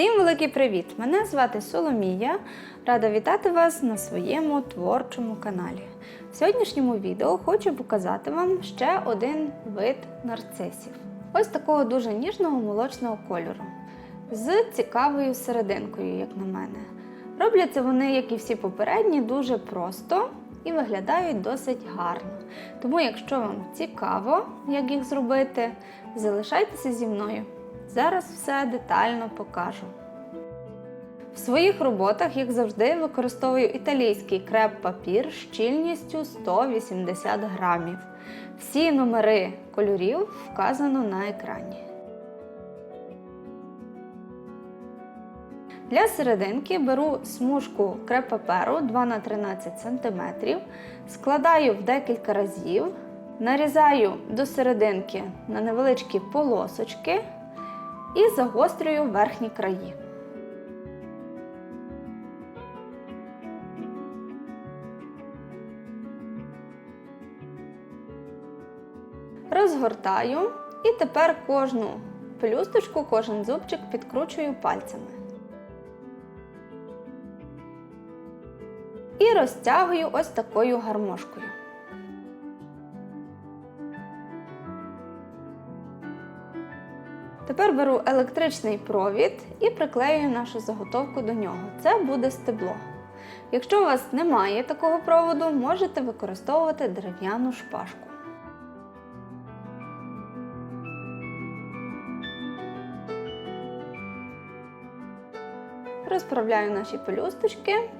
Всім великий привіт! Мене звати Соломія. Рада вітати вас на своєму творчому каналі. В сьогоднішньому відео хочу показати вам ще один вид нарцисів. Ось такого дуже ніжного молочного кольору з цікавою серединкою, як на мене. Робляться вони, як і всі попередні, дуже просто і виглядають досить гарно. Тому, якщо вам цікаво, як їх зробити, залишайтеся зі мною. Зараз все детально покажу. В своїх роботах, як завжди, використовую італійський креп-папір щільністю 180 грамів. Всі номери кольорів вказано на екрані. Для серединки беру смужку креп-паперу 2х13 см, складаю в декілька разів, нарізаю до серединки на невеличкі полосочки і загострюю верхні краї. Розгортаю і тепер кожну пелюсточку, кожен зубчик підкручую пальцями. І розтягую ось такою гармошкою. Тепер беру електричний провід і приклеюю нашу заготовку до нього. Це буде стебло. Якщо у вас немає такого проводу, можете використовувати дерев'яну шпажку. Розправляю наші пелюсточки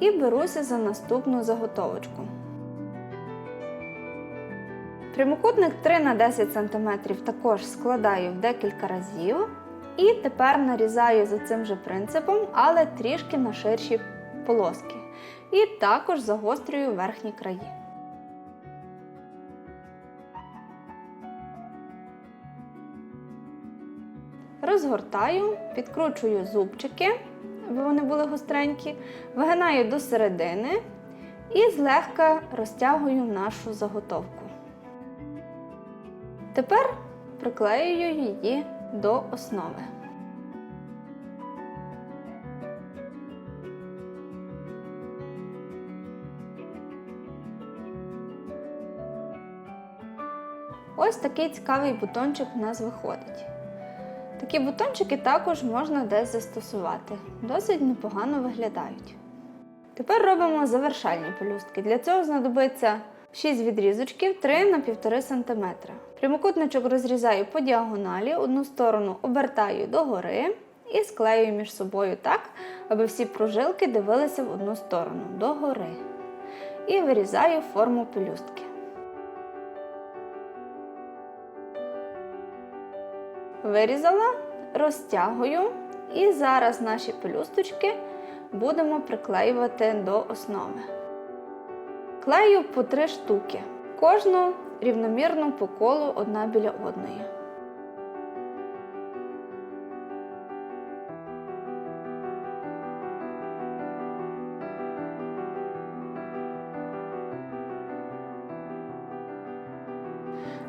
і беруся за наступну заготовочку. Прямокутник 3 на 10 см також складаю в декілька разів. І тепер нарізаю за цим же принципом, але трішки на ширші полоски. І також загострюю верхні краї. Розгортаю, підкручую зубчики, аби вони були гостренькі, вигинаю до середини і злегка розтягую нашу заготовку. Тепер приклеюю її до основи. Ось такий цікавий бутончик у нас виходить. Такі бутончики також можна десь застосувати. Досить непогано виглядають. Тепер робимо завершальні пелюстки. Для цього знадобиться 6 відрізочків 3 на 1,5 см. Прямокутничок розрізаю по діагоналі, одну сторону обертаю догори і склеюю між собою так, аби всі прожилки дивилися в одну сторону догори. І вирізаю форму пелюстки. Вирізала, розтягую, і зараз наші пелюсточки будемо приклеювати до основи. Клею по три штуки, кожну рівномірно по колу одна біля одної.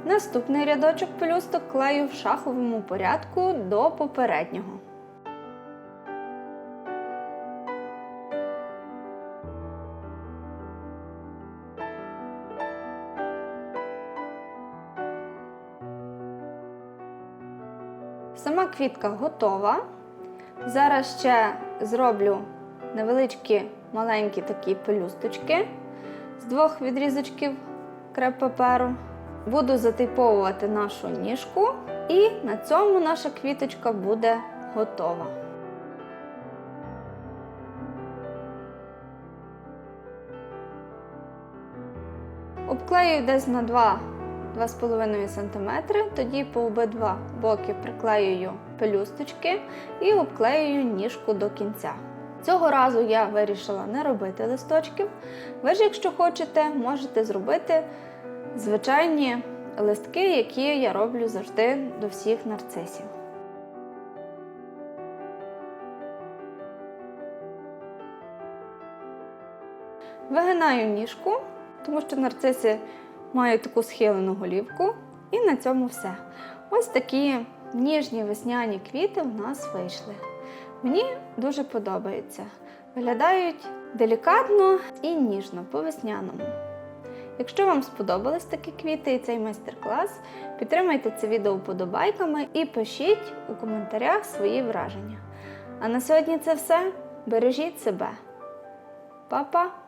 Наступний рядочок пелюсток клею в шаховому порядку до попереднього. Сама квітка готова. Зараз ще зроблю невеличкі маленькі такі пелюсточки з двох відрізочків креп-паперу. Буду затиповувати нашу ніжку, і на цьому наша квіточка буде готова. Обклею десь на 2-2,5 см, тоді по обидва боки приклеюю пелюсточки і обклеюю ніжку до кінця. Цього разу я вирішила не робити листочків. Ви ж, якщо хочете, можете зробити звичайні листки, які я роблю завжди до всіх нарцисів. Вигинаю ніжку, тому що нарциси мають таку схилену голівку, і на цьому все. Ось такі ніжні весняні квіти в нас вийшли. Мені дуже подобаються. Виглядають делікатно і ніжно по-весняному. Якщо вам сподобались такі квіти і цей майстер-клас, підтримайте це відео вподобайками і пишіть у коментарях свої враження. А на сьогодні це все. Бережіть себе. Па-па!